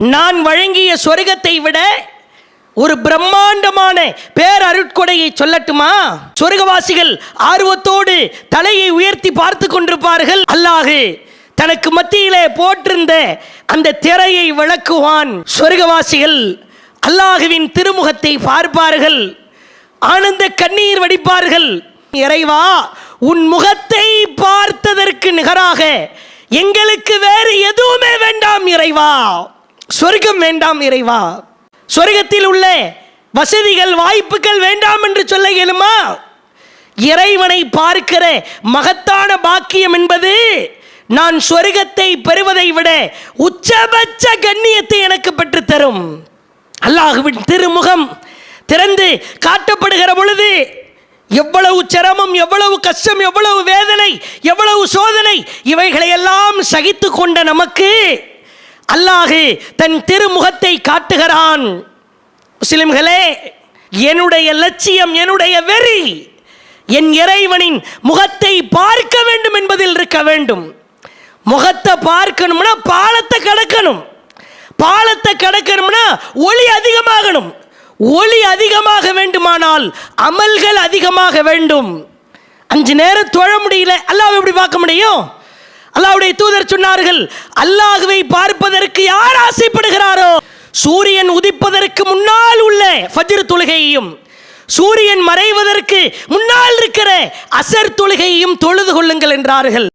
நான் வழங்கிய சொர்க்கத்தை விட ஒரு பிரம்மாண்டமான பேரருட்கொடையை சொல்லட்டுமா? சொர்க்கவாசிகள் ஆர்வத்தோடு தலையை உயர்த்தி பார்த்து கொண்டிருப்பார்கள். அல்லாஹு தனக்கு மத்தியிலே போட்டிருந்த அந்த திரையை விளக்குவான் சொர்க்கவாசிகள். அல்லாஹுவின் திருமுகத்தை பார்ப்பார்கள். ஆனந்த கண்ணீர் வடிப்பார்கள். இறைவா உன் முகத்தை பார்த்ததற்கு நிகராக எங்களுக்கு வேறு எதுவுமே வேண்டாம் இறைவா. சொர்க்கம் வேண்டாம் இறைவா. சொர்க்கத்தில் உள்ள வசதிகள் வாய்ப்புகள் வேண்டாம் என்று சொல்ல இயலுமா? இறைவனை பார்க்கிற மகத்தான பாக்கியம் என்பது நான் சொர்க்கத்தை பெறுவதை விட உச்சபட்ச கண்ணியத்தை எனக்கு பெற்று தரும். அல்லாஹுவின் திருமுகம் திறந்து காட்டப்படுகிற பொழுது எவ்வளவு சிரமம் எவ்வளவு கஷ்டம் எவ்வளவு வேதனை எவ்வளவு சோதனை இவைகளையெல்லாம் சகித்து கொண்ட நமக்கு அல்லாஹு தன் திருமுகத்தை காட்டுகிறான். முஸ்லிம்களே என்னுடைய லட்சியம் என்னுடைய வெறி என் இறைவனின் முகத்தை பார்க்க வேண்டும் என்பதில் இருக்க வேண்டும். முகத்தை பார்க்கணும்னா பாலத்தை கடக்கணும். பாலத்தை கடக்கணும்னா ஒளி அதிகமாகணும். ஒளி அதிகமாக வேண்டுமானால் அமல்கள் அதிகமாக வேண்டும். அஞ்சு நேரம் தொழ முடியல. அல்லாஹ் எப்படி பார்க்க முடியும்? அல்லாவுடைய தூதர் சொன்னார்கள் அல்லாஹுவை பார்ப்ப சூரியன் உதிப்பதற்கு முன்னால் உள்ள ஃபஜ்ர் தொழுகையையும் சூரியன் மறைவதற்கு முன்னால் இருக்கிற அசர் தொழுகையையும் தொழுது கொள்ளுங்கள் என்றார்கள்.